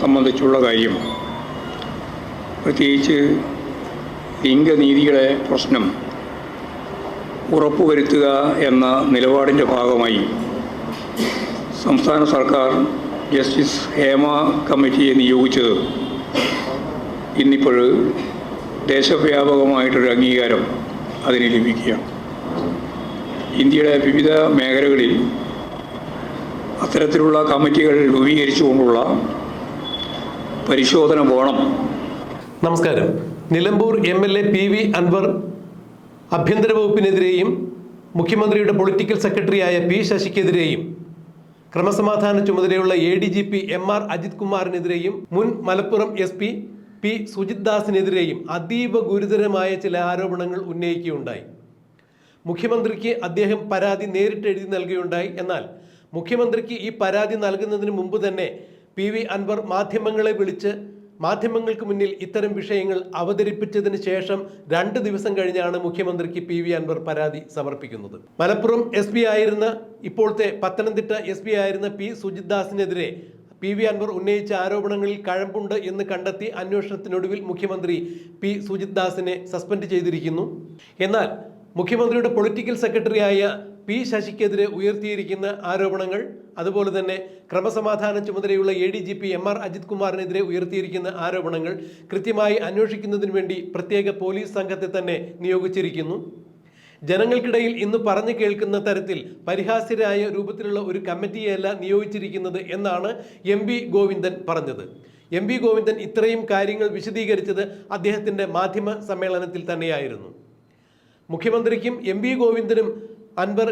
സംബന്ധിച്ചുള്ള കാര്യം. പ്രത്യേകിച്ച് ലിംഗനീതികളെ പ്രശ്നം ഉറപ്പുവരുത്തുക എന്ന നിലപാടിന്റെ ഭാഗമായി സംസ്ഥാന സർക്കാർ ജസ്റ്റിസ് ഹേമ കമ്മിറ്റിയെ നിയോഗിച്ചത്. ഇന്നിപ്പോൾ ദേശവ്യാപകമായിട്ടൊരു അംഗീകാരം അതിന് ലഭിക്കുകയാണ്. ഇന്ത്യയുടെ വിവിധ മേഖലകളിൽ അത്തരത്തിലുള്ള കമ്മിറ്റികൾ രൂപീകരിച്ചുകൊണ്ടുള്ള പരിശോധന പോകണം നമസ്കാരം. Nilambur M L A P V Anvar ആഭ്യന്തര വകുപ്പിനെതിരെയും മുഖ്യമന്ത്രിയുടെ പൊളിറ്റിക്കൽ സെക്രട്ടറിയായ പി ശശിക്കെതിരെയും ക്രമസമാധാന ചുമതലയുള്ള A D G P M R Ajith കുമാറിനെതിരെയും മുൻ Malappuram S P P Sujith ദാസിനെതിരെയും അതീവ ഗുരുതരമായ ചില ആരോപണങ്ങൾ ഉന്നയിക്കുകയുണ്ടായി. മുഖ്യമന്ത്രിക്ക് അദ്ദേഹം പരാതി നേരിട്ട് എഴുതി നൽകുകയുണ്ടായി. എന്നാൽ മുഖ്യമന്ത്രിക്ക് ഈ പരാതി നൽകുന്നതിന് മുമ്പ് തന്നെ പി വി അൻവർ മാധ്യമങ്ങളെ വിളിച്ച് മാധ്യമങ്ങൾക്ക് മുന്നിൽ ഇത്തരം വിഷയങ്ങൾ അവതരിപ്പിച്ചതിന് ശേഷം രണ്ട് ദിവസം കഴിഞ്ഞാണ് മുഖ്യമന്ത്രിക്ക് പി വി അൻവർ പരാതി സമർപ്പിക്കുന്നത്. മലപ്പുറം എസ് പി ആയിരുന്ന ഇപ്പോഴത്തെ പത്തനംതിട്ട എസ് പി ആയിരുന്ന പി സുജിത് ദാസിനെതിരെ പി വി അൻവർ ഉന്നയിച്ച ആരോപണങ്ങളിൽ കഴമ്പുണ്ട് എന്ന് കണ്ടെത്തി അന്വേഷണത്തിനൊടുവിൽ മുഖ്യമന്ത്രി പി സുജിത് ദാസിനെ സസ്പെൻഡ് ചെയ്തിരിക്കുന്നു. എന്നാൽ മുഖ്യമന്ത്രിയുടെ പൊളിറ്റിക്കൽ സെക്രട്ടറിയായ പി ശശിക്കെതിരെ ഉയർത്തിയിരിക്കുന്ന ആരോപണങ്ങൾ അതുപോലെ തന്നെ ക്രമസമാധാന ചുമതലയുള്ള A D G P M R Ajith കുമാറിനെതിരെ ഉയർത്തിയിരിക്കുന്ന ആരോപണങ്ങൾ കൃത്യമായി അന്വേഷിക്കുന്നതിന് വേണ്ടി പ്രത്യേക പോലീസ് സംഘത്തെ തന്നെ നിയോഗിച്ചിരിക്കുന്നു. ജനങ്ങൾക്കിടയിൽ ഇന്ന് പറഞ്ഞു കേൾക്കുന്ന തരത്തിൽ പരിഹാസ്യരായ രൂപത്തിലുള്ള ഒരു കമ്മിറ്റിയല്ല നിയോഗിച്ചിരിക്കുന്നത് എന്നാണ് എം വി ഗോവിന്ദൻ പറഞ്ഞത്. എം വി ഗോവിന്ദൻ ഇത്രയും കാര്യങ്ങൾ വിശദീകരിച്ചത് അദ്ദേഹത്തിന്റെ മാധ്യമ സമ്മേളനത്തിൽ തന്നെയായിരുന്നു. മുഖ്യമന്ത്രിക്കും എം വി ഗോവിന്ദനും അൻവർ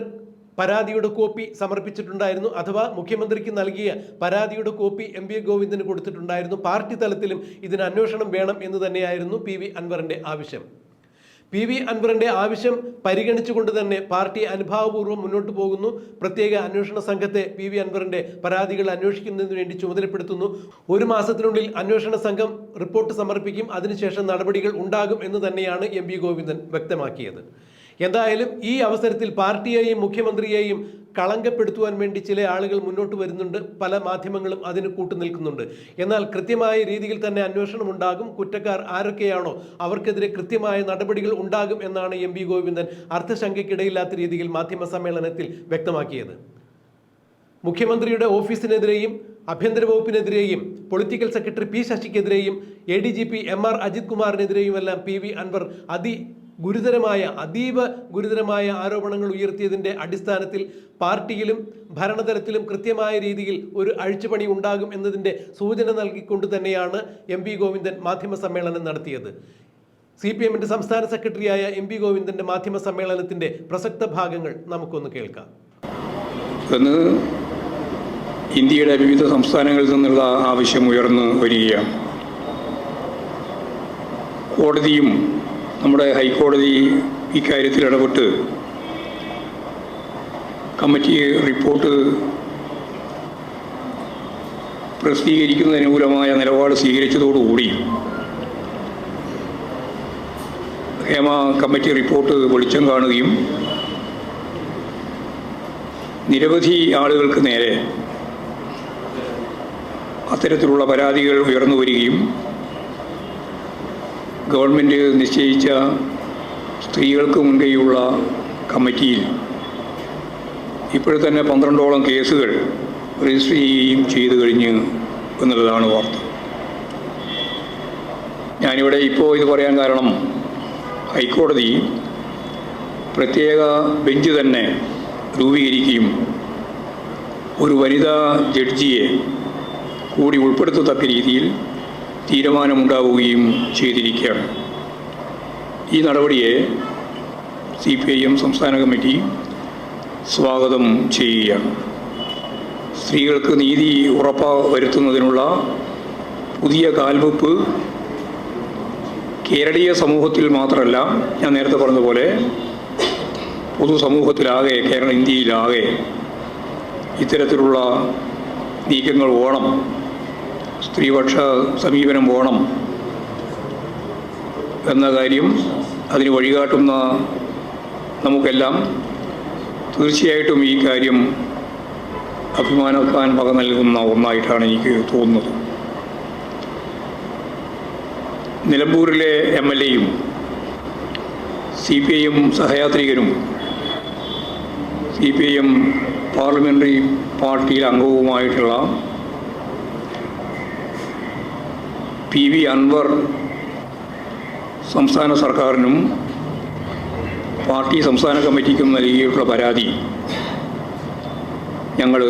പരാതിയുടെ കോപ്പി സമർപ്പിച്ചിട്ടുണ്ടായിരുന്നു അഥവാ മുഖ്യമന്ത്രിക്ക് നൽകിയ പരാതിയുടെ കോപ്പി എം വി ഗോവിന്ദന് കൊടുത്തിട്ടുണ്ടായിരുന്നു. പാർട്ടി തലത്തിലും ഇതിന് അന്വേഷണം വേണം എന്ന് തന്നെയായിരുന്നു പി വി അൻവറിന്റെ ആവശ്യം. പി വി അൻവറിന്റെ ആവശ്യം പരിഗണിച്ചുകൊണ്ട് തന്നെ പാർട്ടി അനുഭാവപൂർവം മുന്നോട്ട് പോകുന്നു. പ്രത്യേക അന്വേഷണ സംഘത്തെ പി വി അൻവറിന്റെ പരാതികൾ അന്വേഷിക്കുന്നതിന് വേണ്ടി ചുമതലപ്പെടുത്തുന്നു. ഒരു മാസത്തിനുള്ളിൽ അന്വേഷണ സംഘം റിപ്പോർട്ട് സമർപ്പിക്കും. അതിനുശേഷം നടപടികൾ ഉണ്ടാകും എന്ന് തന്നെയാണ് എം ഗോവിന്ദൻ വ്യക്തമാക്കിയത്. എന്തായാലും ഈ അവസരത്തിൽ പാർട്ടിയെയും മുഖ്യമന്ത്രിയെയും കളങ്കപ്പെടുത്തുവാൻ വേണ്ടി ചില ആളുകൾ മുന്നോട്ട് വരുന്നുണ്ട്. പല മാധ്യമങ്ങളും അതിന് കൂട്ടുനിൽക്കുന്നുണ്ട്. എന്നാൽ കൃത്യമായ രീതിയിൽ തന്നെ അന്വേഷണം ഉണ്ടാകും. കുറ്റക്കാർ ആരൊക്കെയാണോ അവർക്കെതിരെ കൃത്യമായ നടപടികൾ ഉണ്ടാകും എന്നാണ് എം വി ഗോവിന്ദൻ അർത്ഥശങ്കയ്ക്കിടയില്ലാത്ത രീതിയിൽ മാധ്യമ സമ്മേളനത്തിൽ വ്യക്തമാക്കിയത്. മുഖ്യമന്ത്രിയുടെ ഓഫീസിനെതിരെയും ആഭ്യന്തര വകുപ്പിനെതിരെയും political secretary P ശശിക്കെതിരെയും A D G P M R Ajith കുമാറിനെതിരെയുമെല്ലാം P V Anvar അതി ഗുരുതരമായ അതീവ ഗുരുതരമായ ആരോപണങ്ങൾ ഉയർത്തിയതിന്റെ അടിസ്ഥാനത്തിൽ പാർട്ടിയിലും ഭരണതലത്തിലും കൃത്യമായ രീതിയിൽ ഒരു അഴിച്ചുപണി ഉണ്ടാകും എന്നതിന്റെ സൂചന നൽകിക്കൊണ്ട് തന്നെയാണ് എം പി ഗോവിന്ദൻ മാധ്യമ സമ്മേളനം നടത്തിയത്. സി പി എമ്മിന്റെ സംസ്ഥാന സെക്രട്ടറിയായ എം പി ഗോവിന്ദന്റെ മാധ്യമ സമ്മേളനത്തിന്റെ പ്രസക്ത ഭാഗങ്ങൾ നമുക്കൊന്ന് കേൾക്കാം. എന്ന് ഇന്ത്യയുടെ വിവിധ സംസ്ഥാനങ്ങളിൽ നിന്നുള്ള ആവശ്യം ഉയർന്നു വരികയാണ്. കോടതിയും നമ്മുടെ ഹൈക്കോടതി ഇക്കാര്യത്തിൽ ഇടപെട്ട് കമ്മിറ്റി റിപ്പോർട്ട് പ്രസിദ്ധീകരിക്കുന്നതിനൂലമായ നിലപാട് സ്വീകരിച്ചതോടുകൂടി ഹേമ കമ്മിറ്റി റിപ്പോർട്ട് വെളിച്ചം കാണുകയും നിരവധി ആളുകൾക്ക് നേരെ അത്തരത്തിലുള്ള പരാതികൾ ഉയർന്നു വരികയും ഗവൺമെന്റ് നിശ്ചയിച്ച സ്ത്രീകൾക്ക് മുൻകൈയുള്ള കമ്മിറ്റിയിൽ ഇപ്പോഴും തന്നെ പന്ത്രണ്ടോളം കേസുകൾ രജിസ്റ്റർ ചെയ്യുകയും ചെയ്തു കഴിഞ്ഞു എന്നുള്ളതാണ് വാർത്ത. ഞാനിവിടെ ഇപ്പോൾ ഇത് പറയാൻ കാരണം ഹൈക്കോടതി പ്രത്യേക ബെഞ്ച് തന്നെ രൂപീകരിക്കുകയും ഒരു വനിതാ ജഡ്ജിയെ കൂടി ഉൾപ്പെടുത്തത്തക്ക രീതിയിൽ തീരുമാനമുണ്ടാവുകയും ചെയ്തിരിക്കുകയാണ്. ഈ നടപടിയെ സി പി ഐ എം സംസ്ഥാന കമ്മിറ്റി സ്വാഗതം ചെയ്യുകയാണ്. സ്ത്രീകൾക്ക് നീതി ഉറപ്പ വരുത്തുന്നതിനുള്ള പുതിയ കാൽവെപ്പ് കേരളീയ സമൂഹത്തിൽ മാത്രമല്ല ഞാൻ നേരത്തെ പറഞ്ഞതുപോലെ പൊതുസമൂഹത്തിലാകെ കേരള ഇന്ത്യയിലാകെ ഇത്തരത്തിലുള്ള നീക്കങ്ങൾ വേണം സ്ത്രീപക്ഷ സമീപനം പോകണം എന്ന കാര്യം അതിന് വഴികാട്ടുന്ന നമുക്കെല്ലാം തീർച്ചയായിട്ടും ഈ കാര്യം അഭിമാനത്താൻ വക നൽകുന്ന ഒന്നായിട്ടാണ് എനിക്ക് തോന്നുന്നത്. നിലമ്പൂരിലെ എം എൽ എയും C P I M സഹയാത്രികനും C P I M parliamentary party അംഗവുമായിട്ടുള്ള P V Anwar സംസ്ഥാന സർക്കാരിനും പാർട്ടി സംസ്ഥാന കമ്മിറ്റിക്കും നൽകിയിട്ടുള്ള പരാതി ഞങ്ങൾ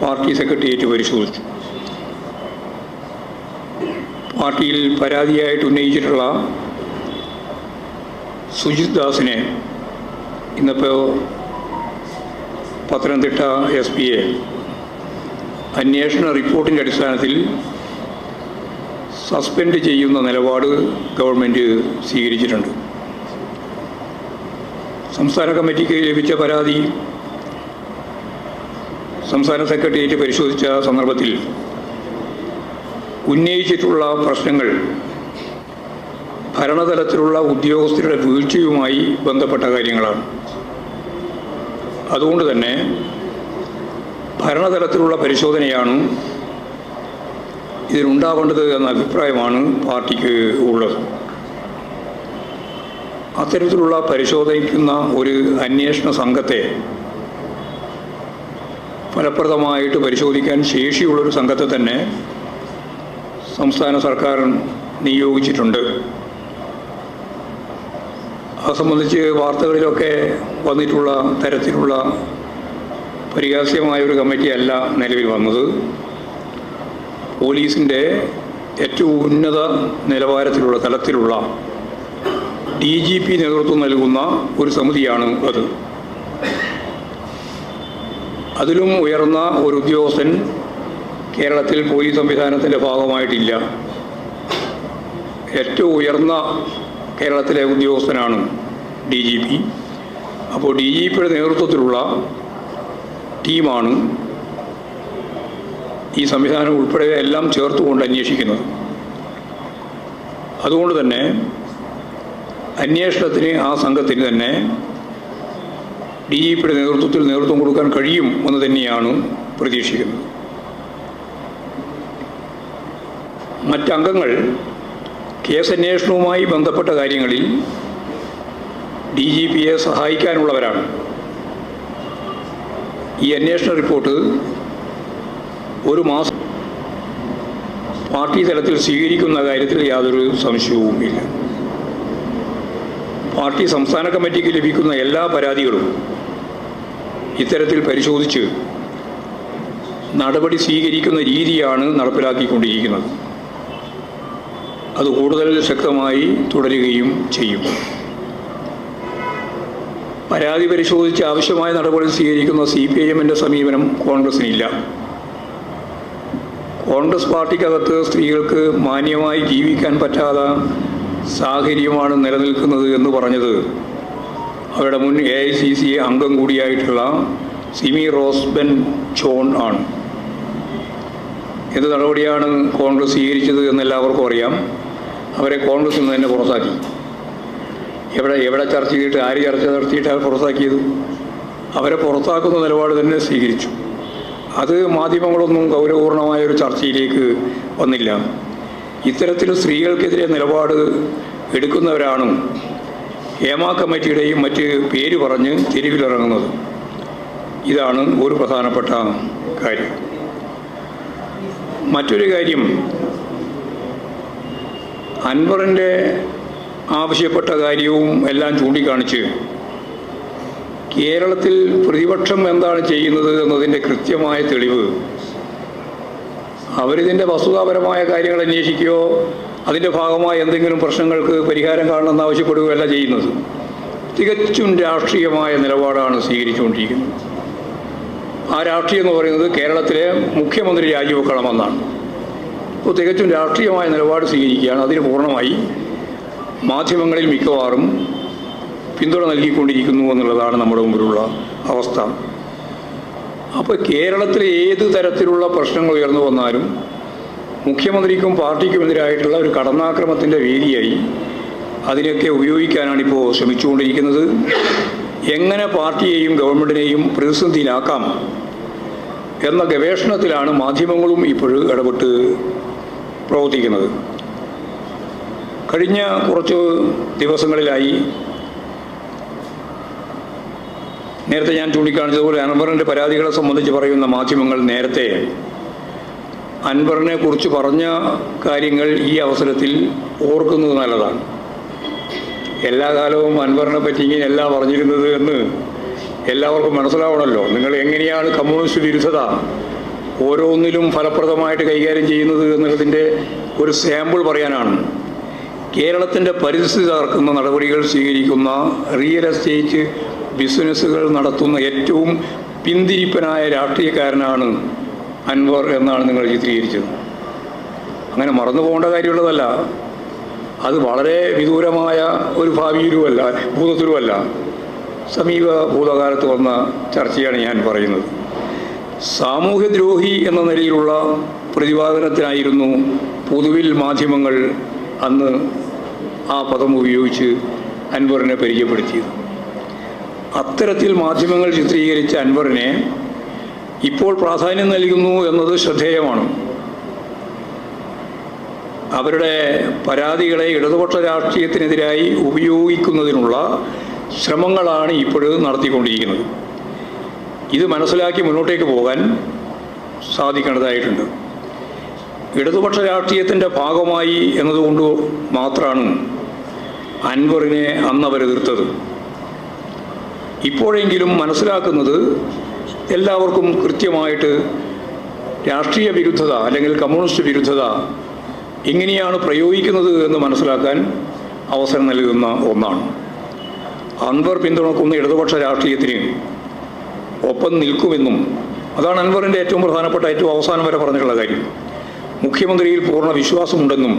പാർട്ടി സെക്രട്ടേറിയറ്റ് പരിശോധിച്ചു. പാർട്ടിയിൽ പരാതിയായിട്ട് ഉന്നയിച്ചിട്ടുള്ള സുജിത് ദാസിനെ ഇന്നിപ്പോൾ പത്തനംതിട്ട എസ് പിയെ അന്വേഷണ റിപ്പോർട്ടിന്റെ അടിസ്ഥാനത്തിൽ സസ്പെൻഡ് ചെയ്യുന്ന നിലപാട് ഗവൺമെന്റ് സ്വീകരിച്ചിട്ടുണ്ട്. സംസ്ഥാന കമ്മിറ്റിക്ക് ലഭിച്ച പരാതി സംസ്ഥാന സെക്രട്ടേറിയറ്റ് പരിശോധിച്ച സന്ദർഭത്തിൽ ഉന്നയിച്ചിട്ടുള്ള പ്രശ്നങ്ങൾ ഭരണതലത്തിലുള്ള ഉദ്യോഗസ്ഥരുടെ വീഴ്ചയുമായി ബന്ധപ്പെട്ട കാര്യങ്ങളാണ്. അതുകൊണ്ട് തന്നെ ഭരണതലത്തിലുള്ള പരിശോധനയാണ് ഇതിനുണ്ടാവേണ്ടത് എന്ന അഭിപ്രായമാണ് പാർട്ടിക്ക് ഉള്ളത്. അത്തരത്തിലുള്ള പരിശോധിക്കുന്ന ഒരു അന്വേഷണ സംഘത്തെ ഫലപ്രദമായിട്ട് പരിശോധിക്കാൻ ശേഷിയുള്ളൊരു സംഘത്തെ തന്നെ സംസ്ഥാന സർക്കാർ നിയോഗിച്ചിട്ടുണ്ട്. അത് സംബന്ധിച്ച് വാർത്തകളിലൊക്കെ വന്നിട്ടുള്ള തരത്തിലുള്ള പരിഹാസ്യമായ ഒരു കമ്മിറ്റിയല്ല നിലവിൽ വന്നത്. പോലീസിന്റെ ഏറ്റവും ഉന്നത നിലവാരത്തിലുള്ള തലത്തിലുള്ള ഡി ജി പി നേതൃത്വം നൽകുന്ന ഒരു സമിതിയാണ് അത്. അതിലും ഉയർന്ന ഒരു ഉദ്യോഗസ്ഥൻ കേരളത്തിൽ പോലീസ് സംവിധാനത്തിന്റെ ഭാഗമായിട്ടില്ല. ഏറ്റവും ഉയർന്ന കേരളത്തിലെ ഉദ്യോഗസ്ഥനാണ് ഡി ജി പി. അപ്പോൾ ഡി ജി പിയുടെ നേതൃത്വത്തിലുള്ള ടീമാണ് ഈ സംവിധാനം ഉൾപ്പെടെ എല്ലാം ചേർത്തുകൊണ്ട് അന്വേഷിക്കുന്നത്. അതുകൊണ്ട് തന്നെ അന്വേഷണത്തിന് ആ സംഘത്തിന് തന്നെ ഡി ജി പിയുടെ നേതൃത്വത്തിൽ നേതൃത്വം കൊടുക്കാൻ കഴിയും എന്ന് തന്നെയാണ് പ്രതീക്ഷിക്കുന്നത്. മറ്റംഗങ്ങൾ കേസന്വേഷണവുമായി ബന്ധപ്പെട്ട കാര്യങ്ങളിൽ ഡി ജി പിയെ സഹായിക്കാനുള്ളവരാണ്. ഈ അന്വേഷണ റിപ്പോർട്ട് ഒരു മാസം പാർട്ടി തലത്തിൽ സ്വീകരിക്കുന്ന കാര്യത്തിൽ യാതൊരു സംശയവുമില്ല പാർട്ടി സംസ്ഥാന കമ്മിറ്റിക്ക് ലഭിക്കുന്ന എല്ലാ പരാതികളും ഇത്തരത്തിൽ പരിശോധിച്ച് നടപടി സ്വീകരിക്കുന്ന രീതിയാണ് നടപ്പിലാക്കിക്കൊണ്ടിരിക്കുന്നത്. അത് കൂടുതൽ ശക്തമായി തുടരുകയും ചെയ്യും. പരാതി പരിശോധിച്ച് ആവശ്യമായ നടപടി സ്വീകരിക്കുന്ന സി പി ഐ എമ്മിന്റെ സമീപനം കോൺഗ്രസിനില്ല. കോൺഗ്രസ് പാർട്ടിക്കകത്ത് സ്ത്രീകൾക്ക് മാന്യമായി ജീവിക്കാൻ പറ്റാത്ത സാഹചര്യമാണ് നിലനിൽക്കുന്നത് എന്ന് പറഞ്ഞത് അവരുടെ മുൻ എ ഐ സി സി അംഗം കൂടിയായിട്ടുള്ള സിമി റോസ്ബൻ ചോൺ ആണ്. എന്ത് നടപടിയാണ് കോൺഗ്രസ് സ്വീകരിച്ചത് എന്നെല്ലാവർക്കും അറിയാം. അവരെ കോൺഗ്രസ് നിന്ന് തന്നെ പുറത്താക്കി. എവിടെ എവിടെ ചർച്ച ചെയ്തിട്ട് ആര് ചർച്ച നടത്തിയിട്ട് അവർ പുറത്താക്കിയത്? അവരെ പുറത്താക്കുന്ന നിലപാട് തന്നെ സ്വീകരിച്ചു. അത് മാധ്യമങ്ങളൊന്നും ഗൗരവപൂർണമായ ഒരു ചർച്ചയിലേക്ക് വന്നില്ല. ഇത്തരത്തിൽ സ്ത്രീകൾക്കെതിരെ നിലപാട് എടുക്കുന്നവരാണ് ഹേമ കമ്മിറ്റിയുടെയും മറ്റ് പേര് പറഞ്ഞ് തെരുവിലിറങ്ങുന്നത്. ഇതാണ് ഒരു പ്രധാനപ്പെട്ട കാര്യം. മറ്റൊരു കാര്യം അൻവറിന്റെ ആവശ്യപ്പെട്ട കാര്യവും എല്ലാം ചൂണ്ടിക്കാണിച്ച് കേരളത്തിൽ പ്രതിപക്ഷം എന്താണ് ചെയ്യുന്നത് എന്നതിന്റെ കൃത്യമായ തെളിവ്. അവരിതിന്റെ വസ്തുതാപരമായ കാര്യങ്ങൾ അന്വേഷിക്കുകയോ അതിന്റെ ഭാഗമായി എന്തെങ്കിലും പ്രശ്നങ്ങൾക്ക് പരിഹാരം കാണണമെന്ന് ആവശ്യപ്പെടുകയല്ല ചെയ്യുന്നത്. തികച്ചും രാഷ്ട്രീയമായ നിലപാടാണ് സ്വീകരിച്ചുകൊണ്ടിരിക്കുന്നത്. ആ രാഷ്ട്രീയം എന്ന് പറയുന്നത് കേരളത്തിലെ മുഖ്യമന്ത്രി രാജിവെക്കണമെന്നാണ്. അപ്പോൾ തികച്ചും രാഷ്ട്രീയമായ നിലപാട് സ്വീകരിക്കുകയാണ്. അതിന് പൂർണമായി മാധ്യമങ്ങളിൽ മിക്കവാറും പിന്തുണ നൽകിക്കൊണ്ടിരിക്കുന്നു എന്നുള്ളതാണ് നമ്മുടെ മുമ്പിലുള്ള അവസ്ഥ. അപ്പോൾ കേരളത്തിലെ ഏത് തരത്തിലുള്ള പ്രശ്നങ്ങൾ ഉയർന്നു വന്നാലും മുഖ്യമന്ത്രിക്കും പാർട്ടിക്കുമെതിരായിട്ടുള്ള ഒരു കടന്നാക്രമത്തിന്റെ വേദിയായി അതിനൊക്കെ ഉപയോഗിക്കാനാണ് ഇപ്പോൾ ശ്രമിച്ചുകൊണ്ടിരിക്കുന്നത്. എങ്ങനെ പാർട്ടിയെയും ഗവൺമെന്റിനെയും പ്രതിസന്ധിയിലാക്കാം എന്ന ഗവേഷണത്തിലാണ് മാധ്യമങ്ങളും ഇപ്പോൾ ഇടപെട്ട് പ്രവർത്തിക്കുന്നത്. കഴിഞ്ഞ കുറച്ച് ദിവസങ്ങളിലായി നേരത്തെ ഞാൻ ചൂണ്ടിക്കാണിച്ചതുപോലെ അൻവറിന്റെ പരാതികളെ സംബന്ധിച്ച് പറയുന്ന മാധ്യമങ്ങൾ നേരത്തെ അൻവറിനെ കുറിച്ച് പറഞ്ഞ കാര്യങ്ങൾ ഈ അവസരത്തിൽ ഓർക്കുന്നത് നല്ലതാണ്. എല്ലാ കാലവും അൻവറിനെ പറ്റി ഇങ്ങനെയല്ല പറഞ്ഞിരുന്നത് എന്ന് എല്ലാവർക്കും മനസ്സിലാവണമല്ലോ നിങ്ങൾ എങ്ങനെയാണ് കമ്മ്യൂണിസ്റ്റ് വിരുദ്ധത ഓരോന്നിലും ഫലപ്രദമായിട്ട് കൈകാര്യം ചെയ്യുന്നത് എന്നുള്ളതിന്റെ ഒരു സാമ്പിൾ പറയാനാണ്. കേരളത്തിന്റെ പരിസ്ഥിതി തകർക്കുന്ന നടപടികൾ സ്വീകരിക്കുന്ന റിയൽ എസ്റ്റേറ്റ് ബിസിനസ്സുകൾ നടത്തുന്ന ഏറ്റവും പിന്തിരിപ്പനായ രാഷ്ട്രീയക്കാരനാണ് അൻവർ എന്നാണ് നിങ്ങൾ ചിത്രീകരിച്ചത്. അങ്ങനെ മറന്നു പോകേണ്ട കാര്യമുള്ളതല്ല. അത് വളരെ വിദൂരമായ ഒരു ഭാവിയിലുമല്ല ഭൂതത്തിലുമല്ല. സമീപ ഭൂതകാലത്ത് വന്ന ചർച്ചയാണ് ഞാൻ പറയുന്നത്. സാമൂഹ്യദ്രോഹി എന്ന നിലയിലുള്ള പ്രതിപാദനത്തിനായിരുന്നു പൊതുവിൽ മാധ്യമങ്ങൾ അന്ന് ആ പദം ഉപയോഗിച്ച് അൻവറിനെ പരിചയപ്പെടുത്തിയത്. അത്തരത്തിൽ മാധ്യമങ്ങൾ ചിത്രീകരിച്ച അൻവറിനെ ഇപ്പോൾ പ്രാധാന്യം നൽകുന്നു എന്നത് ശ്രദ്ധേയമാണ്. അവരുടെ പരാതികളെ ഇടതുപക്ഷ രാഷ്ട്രീയത്തിനെതിരായി ഉപയോഗിക്കുന്നതിനുള്ള ശ്രമങ്ങളാണ് ഇപ്പോഴും നടത്തിക്കൊണ്ടിരിക്കുന്നത്. ഇത് മനസ്സിലാക്കി മുന്നോട്ടേക്ക് പോകാൻ സാധിക്കേണ്ടതായിട്ടുണ്ട്. ഇടതുപക്ഷ രാഷ്ട്രീയത്തിന്റെ ഭാഗമായി എന്നതുകൊണ്ട് മാത്രമാണ് അൻവറിനെ അന്ന് അവർ എതിർത്തത് ഇപ്പോഴെങ്കിലും മനസ്സിലാക്കുന്നത് എല്ലാവർക്കും കൃത്യമായിട്ട് രാഷ്ട്രീയ വിരുദ്ധത അല്ലെങ്കിൽ കമ്മ്യൂണിസ്റ്റ് വിരുദ്ധത എങ്ങനെയാണ് പ്രയോഗിക്കുന്നത് എന്ന് മനസ്സിലാക്കാൻ അവസരം നൽകുന്ന ഒന്നാണ്. അൻവർ പിന്തുണക്കുന്ന ഇടതുപക്ഷ രാഷ്ട്രീയത്തിന് ഒപ്പം നിൽക്കുമെന്നും അതാണ് അൻവറിന്റെ ഏറ്റവും പ്രധാനപ്പെട്ട ഏറ്റവും അവസാനം വരെ പറഞ്ഞിട്ടുള്ള കാര്യം. മുഖ്യമന്ത്രിയിൽ പൂർണ വിശ്വാസമുണ്ടെന്നും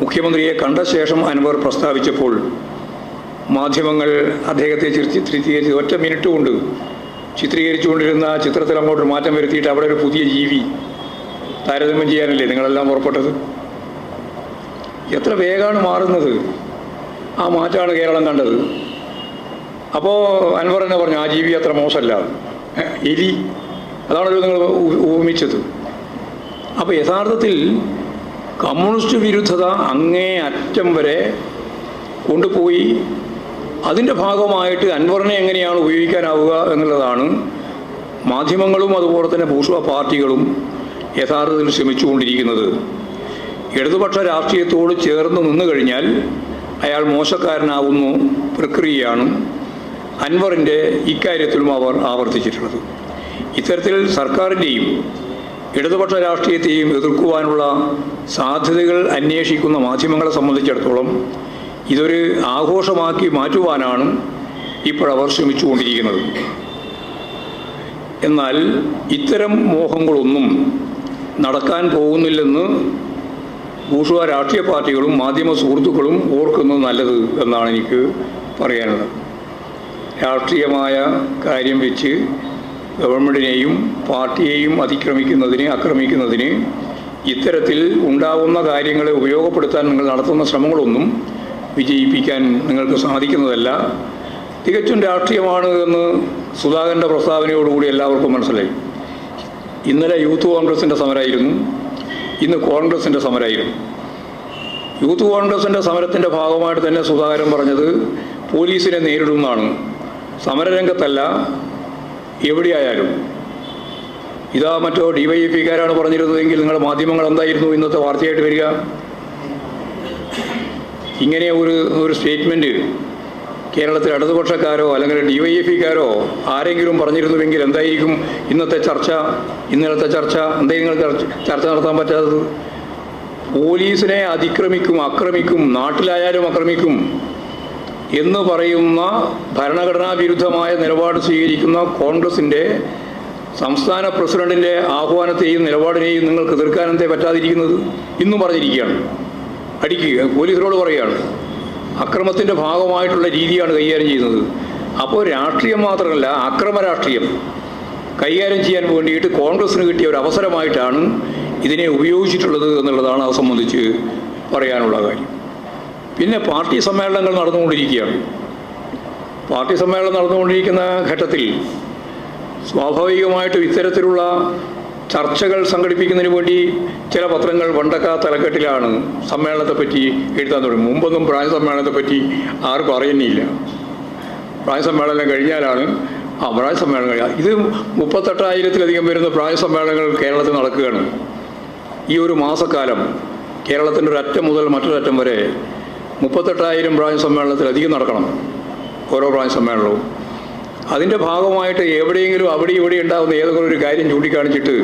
മുഖ്യമന്ത്രിയെ കണ്ട ശേഷം അൻവർ പ്രസ്താവിച്ചപ്പോൾ മാധ്യമങ്ങൾ അദ്ദേഹത്തെ ചിത്രീകരിച്ച് ഒറ്റ മിനിറ്റ് കൊണ്ട് ചിത്രീകരിച്ചുകൊണ്ടിരുന്ന ചിത്രത്തിൽ അങ്ങോട്ട് മാറ്റം വരുത്തിയിട്ട് അവിടെ ഒരു പുതിയ ജീവി താരതമ്യം ചെയ്യാനല്ലേ നിങ്ങളെല്ലാം പുറപ്പെട്ടത്? എത്ര വേഗമാണ് മാറുന്നത്? ആ മാറ്റമാണ് കേരളം കണ്ടത്. അപ്പോൾ അൻവർ എന്നെ പറഞ്ഞു ആ ജീവി അത്ര മോശമല്ല. എലി. അതാണല്ലോ നിങ്ങൾ ഉപമിച്ചത് അപ്പോൾ യഥാർത്ഥത്തിൽ കമ്മ്യൂണിസ്റ്റ് വിരുദ്ധത അങ്ങേ അറ്റം വരെ കൊണ്ടുപോയി. അതിന്റെ ഭാഗമായിട്ട് അൻവറിനെ എങ്ങനെയാണ് ഉപയോഗിക്കാനാവുക എന്നുള്ളതാണ് മാധ്യമങ്ങളും അതുപോലെ തന്നെ ഭൂഷ്വ പാർട്ടികളും യഥാർത്ഥത്തിൽ ശ്രമിച്ചുകൊണ്ടിരിക്കുന്നത്. ഇടതുപക്ഷ രാഷ്ട്രീയത്തോട് ചേർന്ന് നിന്നു കഴിഞ്ഞാൽ അയാൾ മോശക്കാരനാവുന്നു പ്രക്രിയയാണ് അൻവറിന്റെ ഇക്കാര്യത്തിലും അവർ ആവർത്തിച്ചിട്ടുള്ളത്. ഇത്തരത്തിൽ സർക്കാരിന്റെയും ഇടതുപക്ഷ രാഷ്ട്രീയത്തെയും എതിർക്കുവാനുള്ള സാധ്യതകൾ അന്വേഷിക്കുന്ന മാധ്യമങ്ങളെ സംബന്ധിച്ചിടത്തോളം ഇതൊരു ആഘോഷമാക്കി മാറ്റുവാനാണ് ഇപ്പോഴവർ ശ്രമിച്ചുകൊണ്ടിരിക്കുന്നത്. എന്നാൽ ഇത്തരം മോഹങ്ങളൊന്നും നടക്കാൻ പോകുന്നില്ലെന്ന് ഭൂഷുവ രാഷ്ട്രീയ പാർട്ടികളും മാധ്യമ സുഹൃത്തുക്കളും ഓർക്കുന്നത് നല്ലത് എന്നാണ് എനിക്ക് പറയാനുള്ളത്. രാഷ്ട്രീയമായ കാര്യം വെച്ച് ഗവൺമെന്റിനെയും പാർട്ടിയെയും അതിക്രമിക്കുന്നതിന് ആക്രമിക്കുന്നതിന് ഇത്തരത്തിൽ ഉണ്ടാവുന്ന കാര്യങ്ങളെ ഉപയോഗപ്പെടുത്താൻ നിങ്ങൾ നടത്തുന്ന ശ്രമങ്ങളൊന്നും വിജയിപ്പിക്കാൻ നിങ്ങൾക്ക് സാധിക്കുന്നതല്ല. തികച്ചും രാഷ്ട്രീയമാണ് എന്ന് സുധാകരന്റെ പ്രസ്താവനയോടുകൂടി എല്ലാവർക്കും മനസ്സിലായി. ഇന്നലെ യൂത്ത് കോൺഗ്രസിന്റെ സമരമായിരുന്നു ഇന്ന് കോൺഗ്രസിന്റെ സമരമായിരുന്നു യൂത്ത് കോൺഗ്രസിന്റെ സമരത്തിന്റെ ഭാഗമായിട്ട് തന്നെ സുധാകരൻ പറഞ്ഞത് പോലീസിനെ നേരിടുന്നതാണ്. സമരരംഗത്തല്ല എവിടെയായാലും. ഇതാ മറ്റോ ഡിവൈഎഫ്ഇക്കാരാണ് പറഞ്ഞിരുന്നതെങ്കിൽ നിങ്ങളുടെ മാധ്യമങ്ങൾ എന്തായിരുന്നു ഇന്നത്തെ വാർത്തയായിട്ട് വരിക? ഇങ്ങനെ ഒരു ഒരു സ്റ്റേറ്റ്മെന്റ് കേരളത്തിൽ ഇടതുപക്ഷക്കാരോ അല്ലെങ്കിൽ ഡിവൈഎഫ്ഇക്കാരോ ആരെങ്കിലും പറഞ്ഞിരുന്നുവെങ്കിൽ എന്തായിരിക്കും ഇന്നത്തെ ചർച്ച? ഇന്നലത്തെ ചർച്ച? എന്തെങ്കിലും ചർച്ച നടത്താൻ പറ്റാത്തത്? പോലീസിനെ അതിക്രമിക്കും ആക്രമിക്കും നാട്ടിലായാലും ആക്രമിക്കും. എന്ന് പറയുന്ന ഭരണഘടനാ വിരുദ്ധമായ നിലപാട് സ്വീകരിക്കുന്ന കോൺഗ്രസിന്റെ സംസ്ഥാന പ്രസിഡന്റിന്റെ ആഹ്വാനത്തെയും നിലപാടിനെയും നിങ്ങൾക്ക് എതിർക്കാനെന്തേ പറ്റാതിരിക്കുന്നത്? ഇന്നും പറഞ്ഞിരിക്കുകയാണ്. അടിക്കുക പോലീസിനോട് പറയുകയാണ്. അക്രമത്തിന്റെ ഭാഗമായിട്ടുള്ള രീതിയാണ് കൈകാര്യം ചെയ്യുന്നത്. അപ്പോൾ രാഷ്ട്രീയം മാത്രമല്ല അക്രമ രാഷ്ട്രീയം. കൈകാര്യം ചെയ്യാൻ വേണ്ടിയിട്ട് കോൺഗ്രസിന് കിട്ടിയ ഒരു അവസരമായിട്ടാണ് ഇതിനെ ഉപയോഗിച്ചിട്ടുള്ളത് എന്നുള്ളതാണ് അത് സംബന്ധിച്ച് പറയാനുള്ള കാര്യം. പിന്നെ പാർട്ടി സമ്മേളനങ്ങൾ നടന്നുകൊണ്ടിരിക്കുകയാണ്. പാർട്ടി സമ്മേളനം നടന്നുകൊണ്ടിരിക്കുന്ന ഘട്ടത്തിൽ സ്വാഭാവികമായിട്ടും ഇത്തരത്തിലുള്ള ചർച്ചകൾ സംഘടിപ്പിക്കുന്നതിന് വേണ്ടി ചില പത്രങ്ങൾ വണ്ടക്ക തലക്കെട്ടിലാണ് സമ്മേളനത്തെപ്പറ്റി എഴുതാൻ തുടങ്ങി. മുമ്പൊന്നും പ്രായ സമ്മേളനത്തെപ്പറ്റി ആർക്കും അറിയുന്നില്ല. പ്രായ സമ്മേളനം കഴിഞ്ഞാലാണ് ആ പ്രായ സമ്മേളനം കഴിഞ്ഞാൽ ഇത് മുപ്പത്തെട്ടായിരത്തിലധികം വരുന്ന പ്രായ സമ്മേളനങ്ങൾ കേരളത്തിൽ നടക്കുകയാണ്. ഈ ഒരു മാസക്കാലം കേരളത്തിന്റെ ഒരു അറ്റം മുതൽ മറ്റൊരറ്റം വരെ മുപ്പത്തെട്ടായിരം പ്രാവശ്യം സമ്മേളനത്തിൽ അധികം നടക്കണം. ഓരോ ബ്രാഞ്ച് സമ്മേളനവും. അതിന്റെ ഭാഗമായിട്ട് എവിടെയെങ്കിലും അവിടെ ഇവിടെ ഉണ്ടാകുന്ന ഏതെങ്കിലും ഒരു കാര്യം ചൂണ്ടിക്കാണിച്ചിട്ട്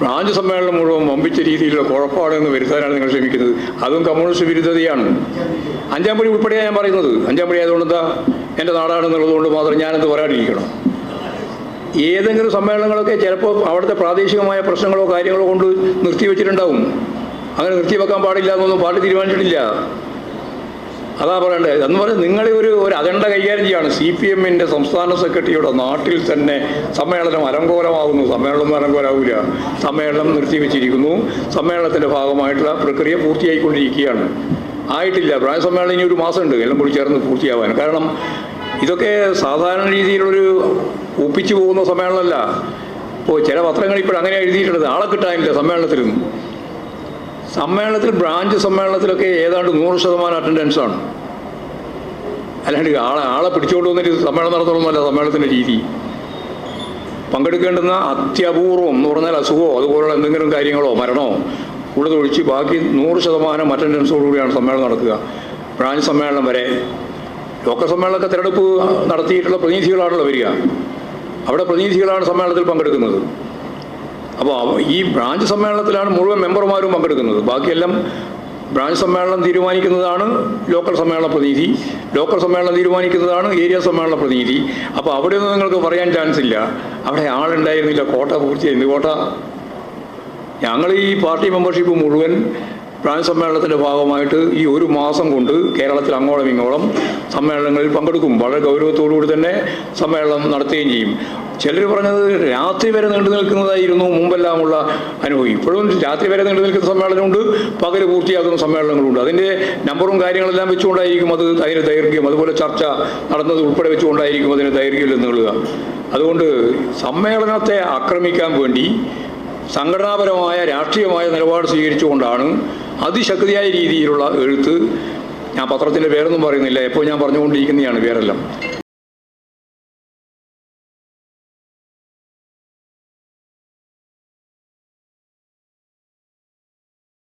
ബ്രാഞ്ച് സമ്മേളനം മുഴുവൻ വമ്പിച്ച രീതിയിലുള്ള കുഴപ്പമാണെന്ന് വരുത്താനാണ് നിങ്ങൾ ശ്രമിക്കുന്നത്. അതും കമ്മ്യൂണിസ്റ്റ് വിരുദ്ധതയാണ്. അഞ്ചാം പടി ഉൾപ്പെടെയാണ് ഞാൻ പറയുന്നത്. അഞ്ചാം പടി ആയതുകൊണ്ട് എന്താ? എന്റെ നാടാണെന്നുള്ളതുകൊണ്ട് മാത്രം ഞാനെന്ത് പറയാണ്ടിരിക്കണം ഏതെങ്കിലും സമ്മേളനങ്ങളൊക്കെ ചിലപ്പോൾ അവിടുത്തെ പ്രാദേശികമായ പ്രശ്നങ്ങളോ കാര്യങ്ങളോ കൊണ്ട് നിർത്തിവെച്ചിട്ടുണ്ടാവും. അങ്ങനെ നിർത്തിവെക്കാൻ പാടില്ല എന്നൊന്നും പാർട്ടി തീരുമാനിച്ചിട്ടില്ല. അതാ പറയണ്ടേ എന്ന് പറഞ്ഞാൽ നിങ്ങൾ ഒരു ഒരു അജണ്ട കൈകാര്യം ചെയ്യാണ്. സി പി എമ്മിന്റെ സംസ്ഥാന സെക്രട്ടറിയുടെ നാട്ടിൽ തന്നെ സമ്മേളനം അലങ്കോലമാകുന്നു. സമ്മേളനം അലങ്കോലാവില്ല സമ്മേളനം നിർത്തിവെച്ചിരിക്കുന്നു. സമ്മേളനത്തിന്റെ ഭാഗമായിട്ടുള്ള പ്രക്രിയ പൂർത്തിയായിക്കൊണ്ടിരിക്കുകയാണ്. ആയിട്ടില്ല. പ്രായ സമ്മേളനം ഇനി ഒരു മാസമുണ്ട്. എല്ലാം കൂടി ചേർന്ന് പൂർത്തിയാവാൻ. കാരണം ഇതൊക്കെ സാധാരണ രീതിയിലൊരു ഒപ്പിച്ചു പോകുന്ന സമ്മേളനമല്ല. ഇപ്പോൾ ചില പത്രങ്ങൾ ഇപ്പോൾ അങ്ങനെ എഴുതിയിട്ടുണ്ട്. ആളെ കിട്ടാനില്ല സമ്മേളനത്തിലൊന്നും സമ്മേളനത്തിൽ ബ്രാഞ്ച് സമ്മേളനത്തിലൊക്കെ ഏതാണ്ട് നൂറ് ശതമാനം അറ്റൻഡൻസ് ആണ്. അല്ലാണ്ട് ആളെ ആളെ പിടിച്ചുകൊണ്ട് വന്നിട്ട് സമ്മേളനം നടത്തണമെന്നല്ല സമ്മേളനത്തിന്റെ രീതി. പങ്കെടുക്കേണ്ടുന്ന അത്യപൂർവം എന്ന് പറഞ്ഞാൽ അസുഖമോ അതുപോലുള്ള എന്തെങ്കിലും കാര്യങ്ങളോ മരണമോ ഉള്ളതൊഴിച്ച് ബാക്കി നൂറ് ശതമാനം അറ്റൻഡൻസോടുകൂടിയാണ് സമ്മേളനം നടക്കുക. ബ്രാഞ്ച് സമ്മേളനം വരെ. ലോക്കൽ സമ്മേളനമൊക്കെ തിരഞ്ഞെടുപ്പ് നടത്തിയിട്ടുള്ള പ്രതിനിധികളാണല്ലോ വരിക. അവിടെ പ്രതിനിധികളാണ് സമ്മേളനത്തിൽ പങ്കെടുക്കുന്നത്. അപ്പോൾ ഈ ബ്രാഞ്ച് സമ്മേളനത്തിലാണ് മുഴുവൻ മെമ്പർമാരും പങ്കെടുക്കുന്നത്. ബാക്കിയെല്ലാം ബ്രാഞ്ച് സമ്മേളനം തീരുമാനിക്കുന്നതാണ് ലോക്കൽ സമ്മേളന പ്രതിനിധി. ലോക്കൽ സമ്മേളനം തീരുമാനിക്കുന്നതാണ് ഏരിയ സമ്മേളന പ്രതിനിധി. അപ്പോൾ അവിടെയൊന്നും നിങ്ങൾക്ക് പറയാൻ ചാൻസ് ഇല്ല. അവിടെ ആളുണ്ടായിരുന്നില്ല. കോട്ട പൂർത്തിയായി. എന്ത് കോട്ട? ഞങ്ങൾ ഈ പാർട്ടി മെമ്പർഷിപ്പ് മുഴുവൻ ബ്രാഞ്ച് സമ്മേളനത്തിന്റെ ഭാഗമായിട്ട് ഈ ഒരു മാസം കൊണ്ട് കേരളത്തിൽ അങ്ങോളം ഇങ്ങോളം സമ്മേളനങ്ങളിൽ പങ്കെടുക്കും. വളരെ ഗൗരവത്തോടുകൂടി തന്നെ സമ്മേളനം നടത്തുകയും ചെയ്യും. ചിലർ പറഞ്ഞത് രാത്രി വരെ നീണ്ടു നിൽക്കുന്നതായിരുന്നു മുമ്പെല്ലാമുള്ള അനുഭവം. ഇപ്പോഴും രാത്രി വരെ നീണ്ടു നിൽക്കുന്ന സമ്മേളനമുണ്ട്. പകൽ പൂർത്തിയാക്കുന്ന സമ്മേളനങ്ങളുണ്ട്. അതിന്റെ നമ്പറും കാര്യങ്ങളെല്ലാം വെച്ചുകൊണ്ടായിരിക്കും അത് അതിന് ദൈർഘ്യം. അതുപോലെ ചർച്ച നടന്നത് ഉൾപ്പെടെ വെച്ചുകൊണ്ടായിരിക്കും അതിന് ദൈർഘ്യം നീളുക അതുകൊണ്ട് സമ്മേളനത്തെ ആക്രമിക്കാൻ വേണ്ടി സംഘടനാപരമായ രാഷ്ട്രീയമായ നിലപാട് സ്വീകരിച്ചുകൊണ്ടാണ് അതിശക്തിയായ രീതിയിലുള്ള എഴുത്ത്. ഞാൻ പത്രത്തിന്റെ പേരൊന്നും പറയുന്നില്ല. എപ്പോൾ ഞാൻ പറഞ്ഞുകൊണ്ടിരിക്കുന്നതാണ് പേരെല്ലാം.